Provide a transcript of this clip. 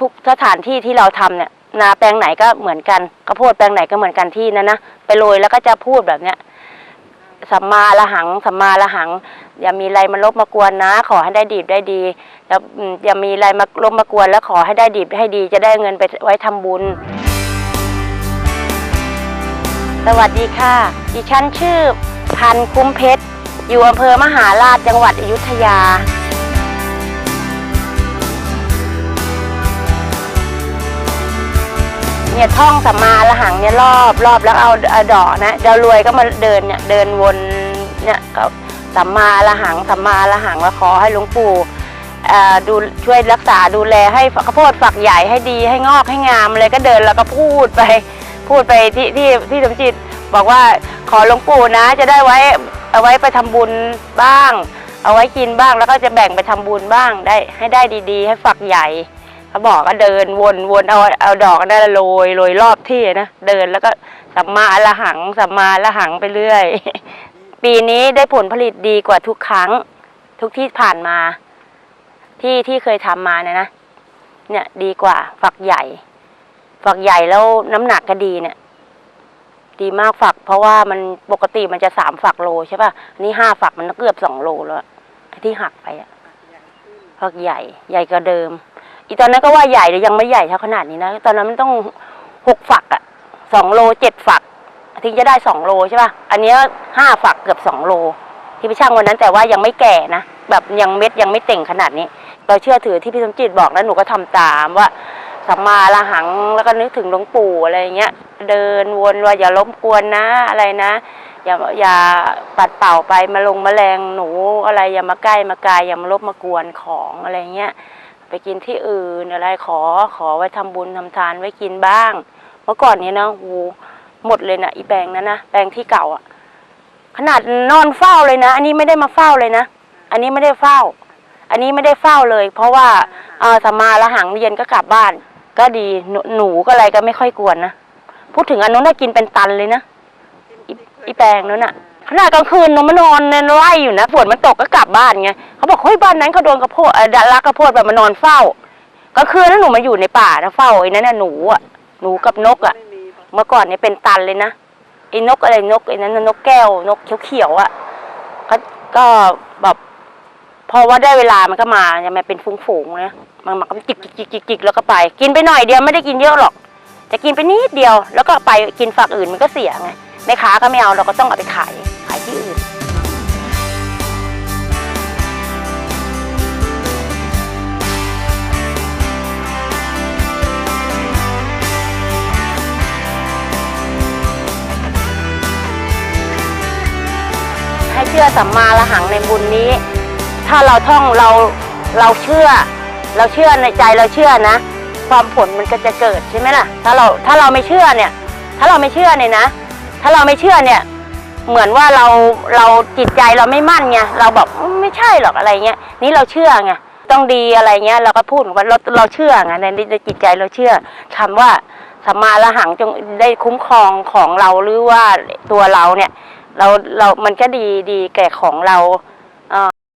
ทุกสถานที่ที่เราทำเนี่ยนาแปลงไหนก็เหมือนกันข้าวโพดแปลงไหนก็เหมือนกันที่นั่นนะไปโรยแล้วก็จะพูดแบบเนี้ยสัมมาละหังสัมมาละหัง อย่ามีอะไรมาลบมากวนนะ ขอให้ได้ดีได้ดี แล้วอย่ามีอะไรมาลบมากวนแล้วขอให้ได้ดีให้ดีจะได้เงินไปไว้ทำบุญ สวัสดีค่ะ ดิฉันชื่อ พันคุ้มเพชร อยู่อำเภอมหาราชจังหวัดอยุธยา เนี่ยท่องสัมมาละหังเนี่ยรอบรอบแล้วเอาเอาดอกนะเดี๋ยวรวยก็มาเดินเนี่ยเดินวนเนี่ยก็สัมมาละหังสัมมาละหังแล้วขอให้หลวงปู่อ่อดูช่วยรักษาดูแลให้ข้าวโพดฝักใหญ่ให้ดีให้งอกให้งามเลยก็เดินแล้วก็พูดไป พูดไปที่ที่ที่สมจิตบอกว่าขอหลวงปู่นะจะได้ไว้เอาไว้ไปทำบุญบ้าง เอาไว้กินบ้างแล้วก็จะแบ่งไปทำบุญบ้างได้ให้ได้ดีๆ ให้ฝักใหญ่ เขาบอกก็เดินวนวนเอาเอาดอกนั่นโรยโรยรอบที่นะเดินแล้วก็สัมมาละหังสัมมาละหังไปเรื่อย ปีนี้ได้ผลผลิตดีกว่าทุกครั้ง ทุกที่ผ่านมา ที่ที่เคยทำมาเนี่ยนะเนี่ยดีกว่าฝักใหญ่ ฝักใหญ่แล้วน้ำหนักก็ดีเนี่ย ดีมากฝัก เพราะว่ามันปกติมันจะสามฝักโลใช่ป่ะนนี้ห้าฝักมันเกือบสองโลแล้วที่หักไปอะฝักใหญ่ใหญ่กว่าเดิม อีตอนนั้นก็ว่าใหญ่แต่ยังไม่ใหญ่เท่าขนาดนี้นะ ตอนนั้นมันต้องหกฝักอะสองโลเจ็ดฝักถึงจะได้สองโลใช่ป่ะ อันเนี้ยห้าฝักเกือบสองโล ที่ไปช่างวันนั้นแต่ว่ายังไม่แก่นะ แบบยังเม็ดยังไม่เต่งขนาดนี้ เราเชื่อถือที่พี่สมจิตบอกแล้วหนูก็ทำตามว่าสัมมาละหังแล้วก็นึกถึงหลวงปู่อะไรเงี้ย เดินวนว่าอย่าล้มกวนนะอะไรนะ อย่าอย่าปัดเป่าไปมาลงแมลงหนูอะไรอย่ามาใกล้มากายอย่ามาลบมากวนของอะไรเงี้ย ไปกินที่อื่นอะไรขอขอไว้ทำบุญทำทานไว้กินบ้าง เมื่อก่อนเนี้ยนะโหูหมดเลยนะอีแปลงนั้นนะแปลงที่เก่าอะขนาดนอนเฝ้าเลยนะ อันนี้ไม่ได้มาเฝ้าเลยนะอันนี้ไม่ได้เฝ้า อันนี้ไม่ได้เฝ้าเลย เพราะว่าเออสมาละหังเย็นก็กลับบ้าน ก็ดีหนูหนูก็อะไรก็ไม่ค่อยกวนนะพูดถึงอันนู้นกินเป็นตันเลยนะอีอีแปลงนู้นน่ะ ขนาดกลางคืนหนูมานอนในไร่อยู่นะฝนมันตกก็กลับบ้านไงเขาบอกเฮ้ยบ้านนั้นเขาโดนกระโพดเอ่อดารักกระโพดแบบมานอนเฝ้ากลางคืนนั้นหนูมาอยู่ในป่านะเฝ้าไอ้นั่นน่ะหนูอะหนูกับนกอะ เมื่อก่อนเนี่ยเป็นตันเลยนะไอ้นกอะไรนกไอ้นั้นนกแก้วนกเขียวๆอะก็ก็แบบพอว่าได้เวลามันก็มาจะมาเป็นฝูงๆนะมันมันก็จิกจิกจิกจิกจิกแล้วก็ไป กินไปหน่อยเดียวไม่ได้กินเยอะหรอกจะกินไปนิดเดียว แล้วก็ไปกินฝักอื่นมันก็เสียไงแม่ค้าก็ไม่เอาเราก็ต้องเอาไปขาย ให้เชื่อสัมมาละหังในบุญนี้ ถ้าเราท่องเราเราเชื่อ เราเชื่อในใจเราเชื่อนะ ความผลมันก็จะเกิดใช่ไหมล่ะ ถ้าเราถ้าเราไม่เชื่อเนี่ย ถ้าเราไม่เชื่อเนี่ยนะ ถ้าเราไม่เชื่อเนี่ย เหมือนว่าเราเราจิตใจเราไม่มั่นไงเราบอกไม่ใช่หรอกอะไรเงี้ยนี่เราเชื่อไงต้องดีอะไรเงี้ยเราก็พูดว่าเราเราเชื่อไงในในจิตใจเราเชื่อคำว่าสัมมาละหังจงได้คุ้มครองของเราหรือว่าตัวเราเนี่ย เราเรามันก็ดีดีแก่ของเราเอ่อ